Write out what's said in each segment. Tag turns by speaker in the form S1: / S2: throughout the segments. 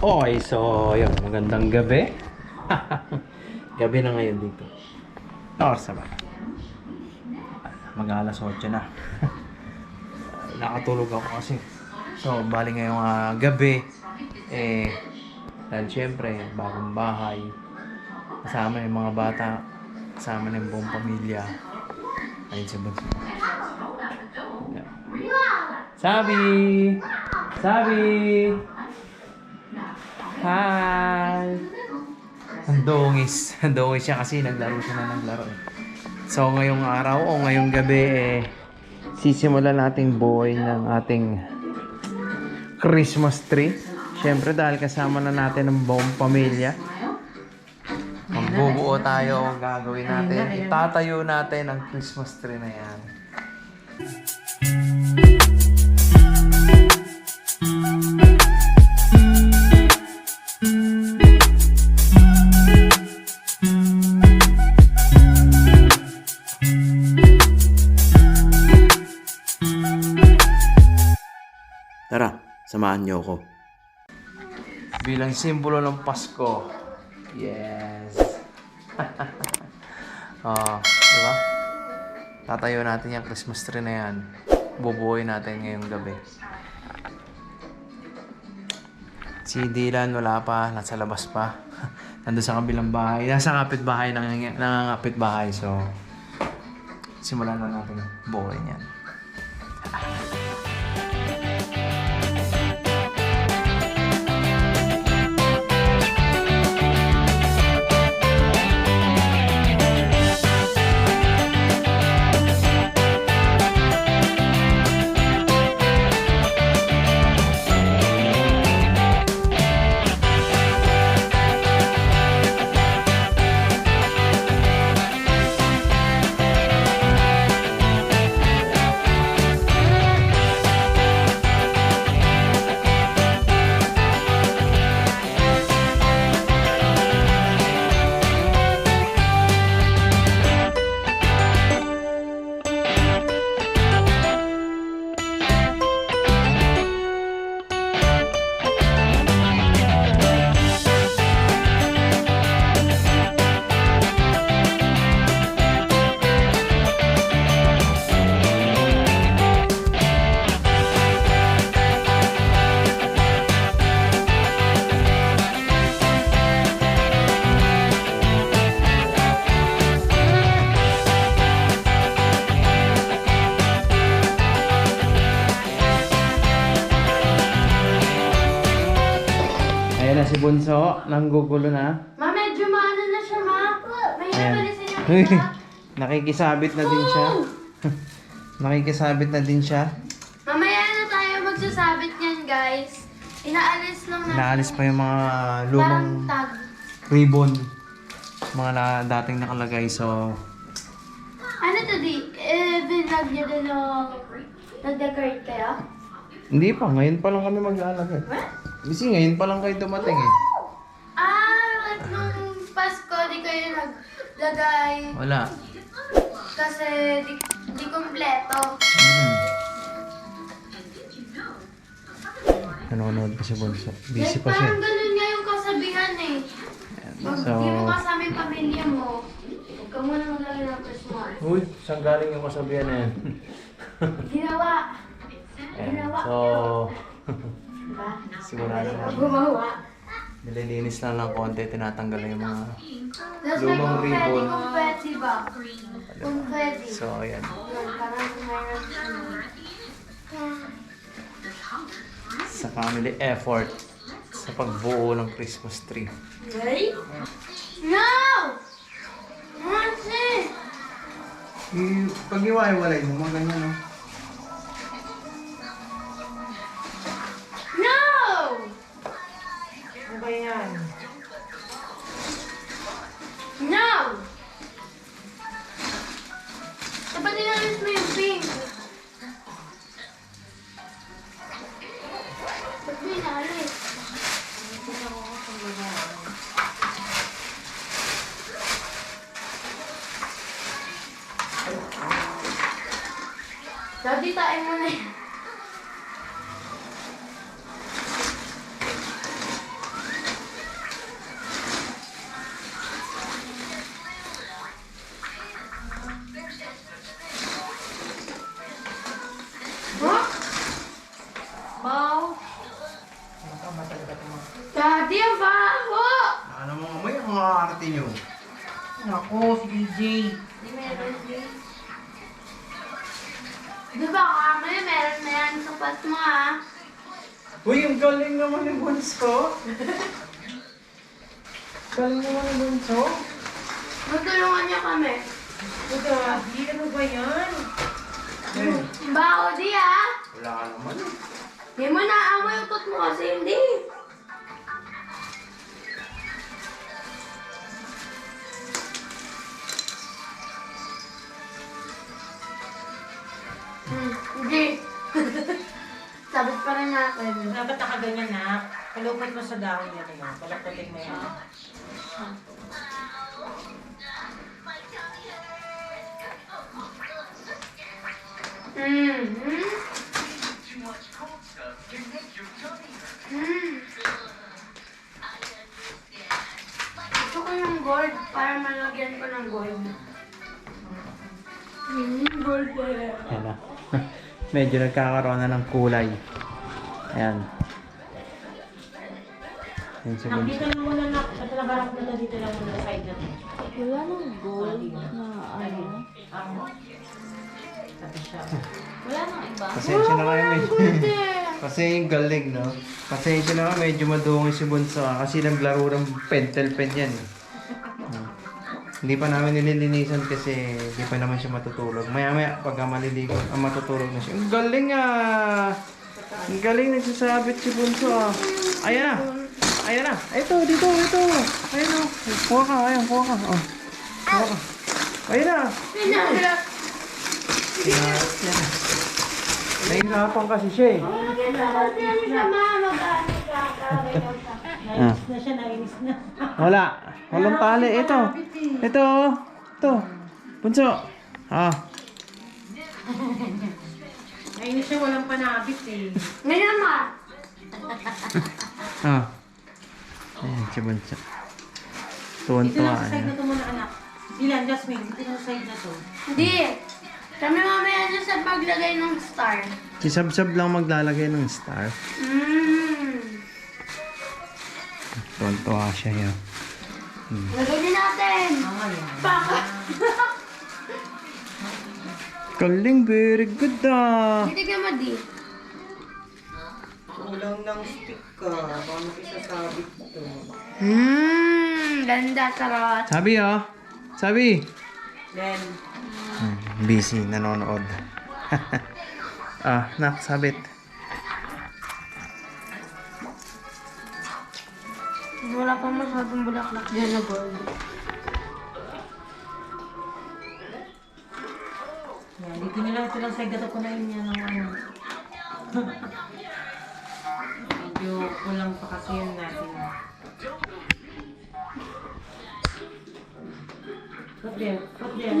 S1: Okay, so yun, magandang gabi. gabi na ngayon dito. Oras na ba? Mag alas 8 na. Nakatulog ako kasi. So, bali ngayong ah, gabi, eh, dahil syempre, bagong bahay, kasama yung mga bata, kasama na yung buong pamilya. Ayun si Bunso. Sabi! Sabi! Hi! Ang dungis. Ang dungis siya kasi naglaro siya na naglaro eh. So ngayong araw o ngayong gabi eh, sisimulan nating buhay ng ating Christmas tree. Siyempre dahil kasama na natin ang buong pamilya. Magbubuo tayo ang gagawin natin. Itatayo natin ang Christmas tree na yan. Samahan niyo ako. Bilang simbolo ng Pasko. Yes. oh, di ba? Tatayo natin yung Christmas tree na yan. Bubuhay natin ngayong gabi. Si Dylan wala pa, nasa labas pa. Nandun sa kabilang bahay. Nasa kapitbahay, nang nangangapitbahay. So, simulan na natin buhay niyan. Bunso, nanggugulo na.
S2: Ma, medyo maano na siya, ma. May
S1: Ayan.
S2: niya siya.
S1: Nakikisabit na din siya. Nakikisabit na din siya.
S2: Mamaya na tayo magsasabit niyan, guys. Inaalis lang natin.
S1: Naalis pa yung mga
S2: Parang
S1: lumang
S2: tag.
S1: ribbon. Mga na, dating nakalagay. So,
S2: Ano to, di? Eh, binag niyo din o nag-decorate kayo?
S1: hindi pa. Ngayon pa lang kami mag-aalagay.
S2: What?
S1: Kasi ngayon pa lang kayo dumating eh.
S2: Ah, like nung Pasko, di kayo naglagay.
S1: Wala.
S2: Kasi di, di kompleto.
S1: Mm. Nanonood pa si. Busy pa siya.
S2: parang ganun nga yung kasabihan eh. Pag
S1: So,
S2: di mo kasama yung pamilya mo, huwag ka muna maglagay ng Christmas.
S1: Uy, saan galing yung kasabihan na yan?
S2: Ginawa.
S1: Ayan. So? sigurado na.
S2: Gumawa.
S1: Nililinis lang ng konti, tinatanggal na yung mga...
S2: Tapos may
S1: Lumang ribbon.
S2: confetti ba? Confetti.
S1: So, ayan.
S2: Yun, parang mayroon.
S1: Sa family effort sa pagbuo ng Christmas tree.
S2: Ready? No! Nancy!
S1: I- Pag iwaiwalay mo, mga ganyan, no?
S2: No! Jadi tak emone. Dadi ang baho!
S1: Ano mo ngamoy ang arti niyo?
S3: Nako, si DJ.
S2: Di ba kami, meron na yan sa pas mo ah.
S1: Uy, ang galing naman ni Bunso. galing naman ni Bunso.
S2: Magtulungan niyo kami.
S3: O, Daddy, ano ba yan?
S1: Eh,
S2: baho di ah.
S1: wala ka naman eh.
S2: Hindi mo naamoy yung tot mo kasi hindi. Hmm, hindi. Sabit pa rin natin.
S3: Dapat nakaganyan na. Kalupit mo sa dahon yan. Ano, palapating mo yan.
S2: Hmm. Hmm. Hmm. Gusto ko yung gold para malagyan ko ng gold. Hmm, gold pala.
S1: Ayan na. Medyo nagkakaroon na ng kulay. Ayan. Ayan si
S3: Nak,
S1: Bunso.
S3: dito lang muna nak. At nagarap mo na dito lang muna sa side na.
S4: Wala nang gold na ano. Wala nang iba.
S1: Pasensya na kayo medyo.
S2: Eh.
S1: Kasi yung galing, no? Pasensya na kayo medyo madungis si Bunso. ah, Kasi naglaro ng pentel pen yan. eh. Ah. Hindi pa namin nililinisan kasi hindi pa naman siya matutulog. Maya maya pagka maliligo, ah, matutulog na siya. Ang galing ah! Ang galing nagsasabit si Bunso ah. Ayan na! Ayan na! Ito, dito, ito! Ayan o. Kuha ka, ayan, kuha ka. Oh. Kuha ka. Ayan na!
S2: Pinagrap.
S1: Ayan na. Nahihirapan kasi siya eh.
S2: Kasi ano siya mama, gaano ka?
S1: Ah.
S3: Nainis na siya, nainis na.
S1: Wala. Walang tali. Ito. Ito. Ito. Bunso. Ah.
S3: Nainis siya, walang panabit eh.
S2: Ngayon ma.
S1: Ah. Ayan, si Bunso.
S3: Dito
S1: Tuwan-tuwa.
S3: lang sa side na
S1: Ayan.
S3: to muna anak. Ilan, Jasmine? Dito lang sa side na to.
S2: Hindi. Kami mamaya na sa paglagay ng star.
S1: Si Sab-Sab lang maglalagay ng star.
S2: Mmm.
S1: Tuwan-tuwa siya yan.
S2: Lagay din natin. Baka.
S1: Galing, very good ah.
S2: Hindi ka mo di.
S3: Kulang ng stick ka. Paano isasabit to?
S2: Mmm. Ganda, sarot.
S1: Sabi ah. Sabi.
S3: Then,
S1: Hmm, busy, nanonood. ah, nak,
S2: Wala pa masyadong bulaklak dyan na gold.
S3: yan. Dito nyo lang ito lang side na to. Kunain niya ng ano. Medyo kulang pa kasi yun natin. Put there. Put there.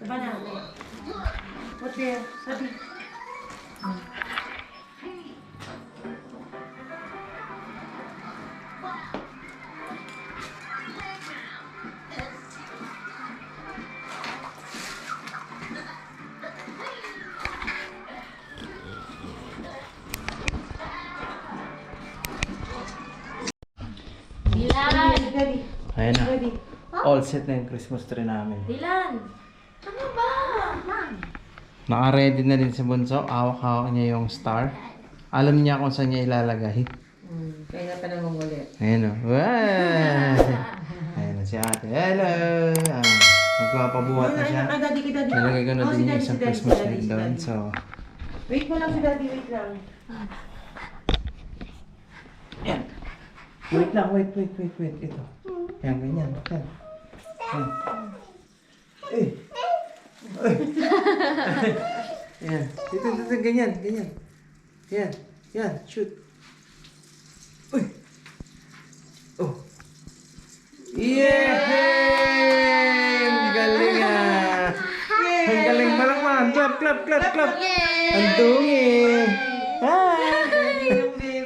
S3: Saba na. Put there. Sabi.
S4: Dilan!
S1: Set na yung Christmas tree namin.
S4: Dilan! Ano ba?
S1: Naka-ready na din si Bunso. Hawak-hawak niya yung star. Alam niya kung saan niya ilalagay.
S3: Hmm. Kaya na pa nangungulit.
S1: Ayan o. Wow! Ayan na si ate. Hello! Ah, magpapabuhat na siya.
S3: Ay, daddy.
S1: Nalagay ko na
S3: Oh, si
S1: din yung
S3: daddy,
S1: isang
S3: si daddy,
S1: Christmas
S3: si daddy,
S1: light
S3: si
S1: doon.
S3: daddy.
S1: So,
S3: Wait mo lang si daddy, wait lang.
S1: yan. Wait lang, wait, wait, wait, wait. Ito. Yan, ganyan. Yan. Eh. Yan. Dito, dito, ganyan, ganyan. Yan. Yan, shoot. Uy. Oh. Yeah! Ang galing ah! Ang galing malakman! Clap, clap, clap, clap! Ang dungi! Ah!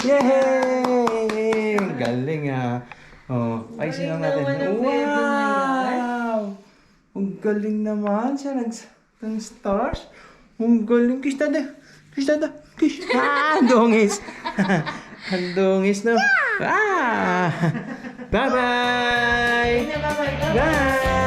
S1: Yay! Ang galing ah! Oh, ay sino natin? Wow! Galing naman siya nag ng stars. Ang galing. Kiss dada. Kiss dada. Kiss. Ah, dungis. ang dungis no. Ah! Bye-bye!
S3: Bye-bye.
S1: Bye!